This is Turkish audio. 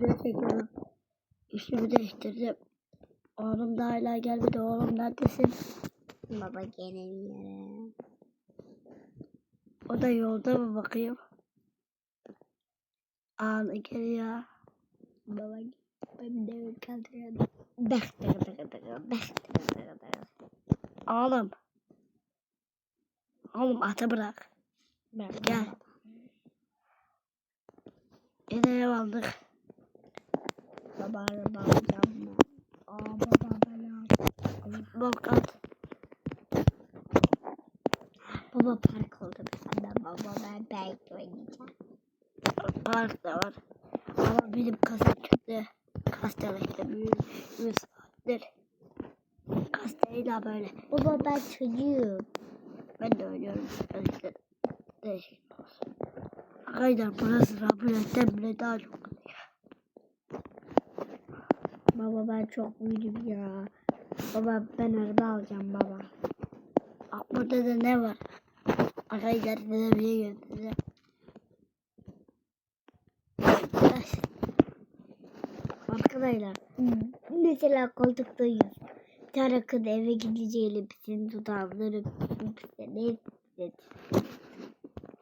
video çekiyorum. Üstümü değiştirdim. Oğlum da hala gelmedi. Oğlum neredesin? Baba gelemiyorum. O da yolda mı bakayım? Ağlı geliyor. Baba ben de kaldırıyorum. Bak bak bak bak bak Oğlum. Oğlum atı bırak. bak. Gel. Yine ev aldık. Araba alacağım mı? Aa baba alacağım. Bok at. Baba park oldu mesela baba ben belki oynayacağım. Park da var. Ama benim kasa çıktı. Kastalıkta bir, bir saattir. Kastayla böyle. Baba ben çocuğum. Ben de oynuyorum. Öyle değişik olsun. Arkadaşlar burası Rabbület'ten bile daha çok. Baba ben çok büyüdüm ya. Baba ben araba alacağım baba. Bak burada da ne var? Arkadaşlar size bir şey göstereceğim. Arkadaşlar Mesela koltuktayız. Bir tane kız eve gideceğiyle dudağları bize ne dedi?